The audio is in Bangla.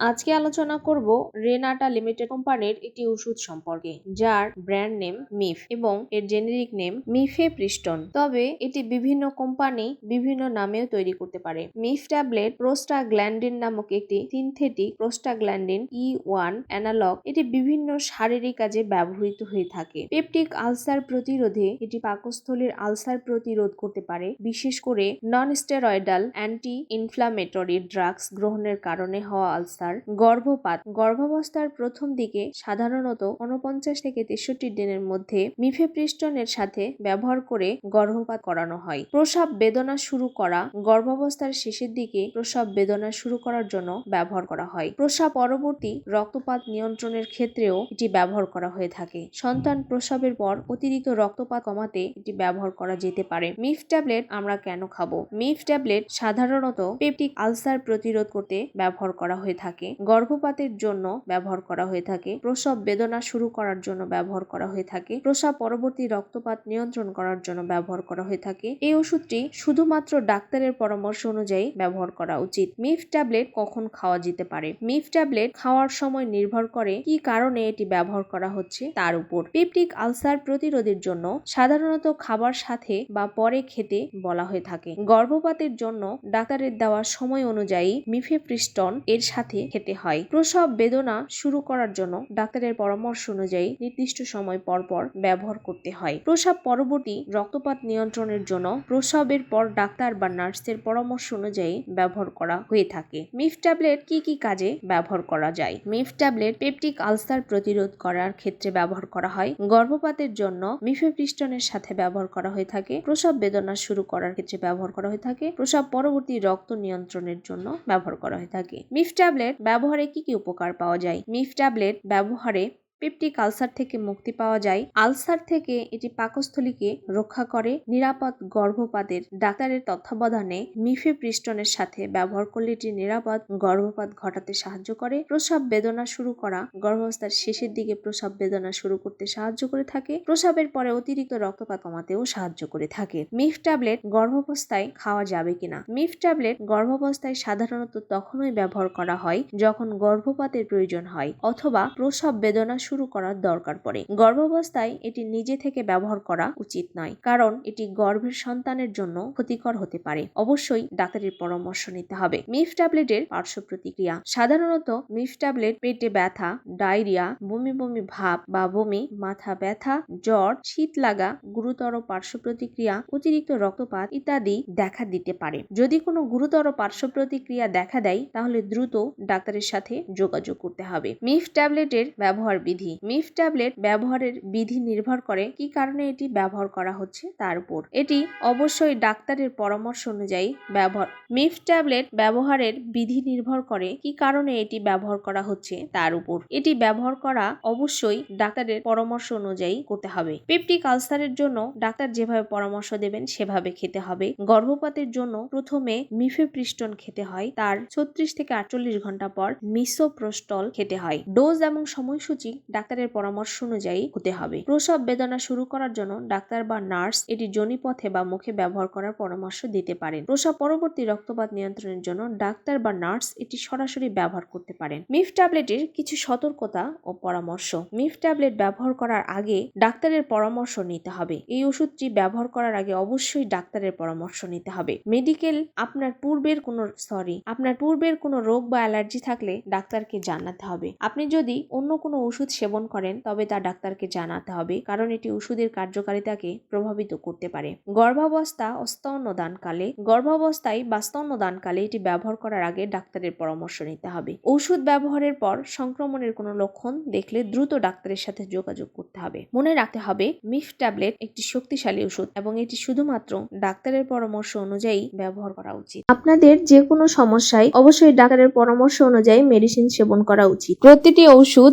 আজকে আলোচনা করব রেনাটা লিমিটেড কোম্পানির একটি ওষুধ সম্পর্কে, যার ব্র্যান্ড নেম মিফ এবং এর জেনেরিক নেম মিফে প্রিস্টন। তবে এটি বিভিন্ন কোম্পানি বিভিন্ন নামেও তৈরি করতে পারে। মিফ ট্যাবলেট প্রোস্টা প্রোস্টাগ্ল্যান্ডিন নামক একটি synthetic prostaglandin E one analogue, এটি বিভিন্ন শারীরিক কাজে ব্যবহৃত হয়ে থাকে। পেপটিক আলসার প্রতিরোধে এটি পাকস্থলীর আলসার প্রতিরোধ করতে পারে, বিশেষ করে non steroidal anti inflammatory drugs গ্রহণের কারণে হওয়া আলসার। গর্ভপাত। গর্ভাবস্থার প্রথম দিকে সাধারণত উনপঞ্চাশ থেকে তেষট্টি দিনের মধ্যে মিফেপ্রিস্টনের সাথে ব্যবহার করে গর্ভপাত করানো হয়। প্রসব বেদনা শুরু করা গর্ভাবস্থার শেষের দিকে প্রসব বেদনা শুরু করার জন্য ব্যবহার করা হয়। প্রসব পরবর্তী রক্তপাত নিয়ন্ত্রণের ক্ষেত্রেও এটি ব্যবহার করা হয়ে থাকে। সন্তান প্রসবের পর অতিরিক্ত রক্তপাত কমাতে এটি ব্যবহার করা যেতে পারে। মিফ ট্যাবলেট আমরা কেন খাব? মিফ ট্যাবলেট সাধারণত পেপটিক আলসার প্রতিরোধ করতে ব্যবহার করা হয়ে থাকে। গর্ভপাতের জন্য ব্যবহার করা হয়ে থাকে। প্রসব বেদনা শুরু করার জন্য ব্যবহার করা হয়ে থাকে। প্রসব পরবর্তী রক্তপাত নিয়ন্ত্রণ করার জন্য ব্যবহার করা হয়ে থাকে। এই ওষুধটি শুধুমাত্র ডাক্তারের পরামর্শ অনুযায়ী ব্যবহার করা উচিত। মিফ ট্যাবলেট কখন খাওয়া যেতে পারে? মিফ ট্যাবলেট খাওয়ার সময় নির্ভর করে কি কারণে এটি ব্যবহার করা হচ্ছে তার উপর। পেপটিক আলসার প্রতিরোধের জন্য সাধারণত খাবার সাথে বা পরে খেতে বলা হয়ে থাকে। গর্ভপাতের জন্য ডাক্তারের দেওয়া সময় অনুযায়ী মিফেপ্রিস্টন এর সাথে খেতে হয়। প্রসব বেদনা শুরু করার জন্য ডাক্তারের পরামর্শ অনুযায়ী নির্দিষ্ট সময় পর পর ব্যবহার করতে হয়। প্রসব পরবর্তী রক্তপাত নিয়ন্ত্রণের জন্য প্রসবের পর ডাক্তার বা নার্সের পরামর্শ অনুযায়ী ব্যবহার করা হয়ে থাকে। মিফ ট্যাবলেট কি কি কাজে ব্যবহার করা যায়? মিফ ট্যাবলেট পেপটিক আলসার প্রতিরোধ করার ক্ষেত্রে ব্যবহার করা হয়। গর্ভপাতের জন্য মিফেপ্রিস্টনের সাথে ব্যবহার করা হয়ে থাকে। প্রসব বেদনা শুরু করার ক্ষেত্রে ব্যবহার করা হয়ে থাকে। প্রসব পরবর্তী রক্ত নিয়ন্ত্রণের জন্য ব্যবহার করা হয়ে থাকে। মিফ ট্যাবলেট ব্যবহারে কি কি উপকার পাওয়া যায়? মিফ ট্যাবলেট ব্যবহারে পেপটিক আলসার থেকে মুক্তি পাওয়া যায়। আলসার থেকে এটি পাকস্থলীকে রক্ষা করে। নিরাপদ গর্ভপাতের ডাক্তারের তত্ত্বাবধানে মিফেপ্রিস্টনের সাথে ব্যবহার করলে এটি নিরাপদ গর্ভপাত ঘটাতে সাহায্য করে। প্রসব বেদনা শুরু করা গর্ভাবস্থার শেষের দিকে প্রসব বেদনা শুরু করতে সাহায্য করে থাকে। প্রসবের পরে অতিরিক্ত রক্তপাত কমাতেও সাহায্য করে থাকে। মিফ ট্যাবলেট গর্ভাবস্থায় খাওয়া যাবে কিনা? মিফ ট্যাবলেট গর্ভাবস্থায় সাধারণত তখনই ব্যবহার করা হয় যখন গর্ভপাতের প্রয়োজন হয় অথবা প্রসব বেদনা শুরু করার দরকার পড়ে। গর্ভাবস্থায় এটি নিজে থেকে ব্যবহার করা উচিত নয়, কারণ এটি গর্ভের সন্তানের জন্য ক্ষতিকর হতে পারে। অবশ্যই ডাক্তারের পরামর্শ নিতে হবে। মিফ ট্যাবলেটের পার্শ্ব প্রতিক্রিয়া। সাধারণত মিফ ট্যাবলেট পেটে ব্যথা, ডায়রিয়া, বমি বমি ভাব বা বমি, মাথা ব্যথা, জ্বর, শীত লাগা, গুরুতর পার্শ্ব প্রতিক্রিয়া, অতিরিক্ত রক্তপাত ইত্যাদি দেখা দিতে পারে। যদি কোনো গুরুতর পার্শ্ব প্রতিক্রিয়া দেখা দেয়, তাহলে দ্রুত ডাক্তারের সাথে যোগাযোগ করতে হবে। মিফ ট্যাবলেটের ব্যবহার বিধি। মিফ ট্যাবলেট ব্যবহারের বিধি নির্ভর করে কি কারণে এটি ব্যবহার করা হচ্ছে তার উপর। এটি অবশ্যই ডাক্তারের পরামর্শ অনুযায়ী ব্যবহার মিফ ট্যাবলেট ব্যবহারের বিধি নির্ভর করে কি কারণে এটি ব্যবহার করা হচ্ছে তার উপর। এটি ব্যবহার করা অবশ্যই ডাক্তারের পরামর্শ অনুযায়ী করতে হবে। পেপটিক আলসারের জন্য ডাক্তার যেভাবে পরামর্শ দেবেন সেভাবে খেতে হবে। গর্ভপাতের জন্য প্রথমে মিফে মিফেপ্রিস্টন খেতে হয়। তার ছত্রিশ থেকে আটচল্লিশ ঘণ্টা পর মিসোপ্রোস্টল খেতে হয়। ডোজ এবং সময়সূচি ডাক্তারের পরামর্শ অনুযায়ী হতে হবে। প্রসব বেদনা শুরু করার জন্য ডাক্তার বা নার্স এটি জনিপথে বা মুখে ব্যবহার করার পরামর্শ দিতে পারেন। প্রসব পরবর্তী রক্তপাত নিয়ন্ত্রণের জন্য ডাক্তার বা নার্স এটি সরাসরি ব্যবহার করতে পারেন। মিফ ট্যাবলেটের কিছু সতর্কতা ও পরামর্শ। মিফ ট্যাবলেট ব্যবহার করার আগে ডাক্তারের পরামর্শ নিতে হবে। এই ওষুধটি ব্যবহার করার আগে অবশ্যই ডাক্তারের পরামর্শ নিতে হবে। মেডিকেল আপনার পূর্বের কোনো, সরি, আপনার পূর্বের কোনো রোগ বা অ্যালার্জি থাকলে ডাক্তারকে জানাতে হবে। আপনি যদি অন্য কোনো ওষুধ সেবন করেন, তবে তা ডাক্তারকে জানাতে হবে, কারণ এটি ওষুধের কার্যকারিতাকে প্রভাবিত করতে পারে। গর্ভাবস্থা ও স্তন্যদানকালে গর্ভাবস্থায় বা স্তন্যদানকালে এটি ব্যবহার করার আগে ডাক্তারের পরামর্শ নিতে হবে। ওষুধ ব্যবহারের পর সংক্রমণের কোনো লক্ষণ দেখলে দ্রুত ডাক্তারের সাথে যোগাযোগ করতে হবে। মনে রাখতে হবে, মিফ ট্যাবলেট একটি শক্তিশালী ওষুধ এবং এটি শুধুমাত্র ডাক্তারের পরামর্শ অনুযায়ী ব্যবহার করা উচিত। আপনাদের যে কোনো সমস্যায় অবশ্যই ডাক্তারের পরামর্শ অনুযায়ী মেডিসিন সেবন করা উচিত। প্রতিটি ওষুধ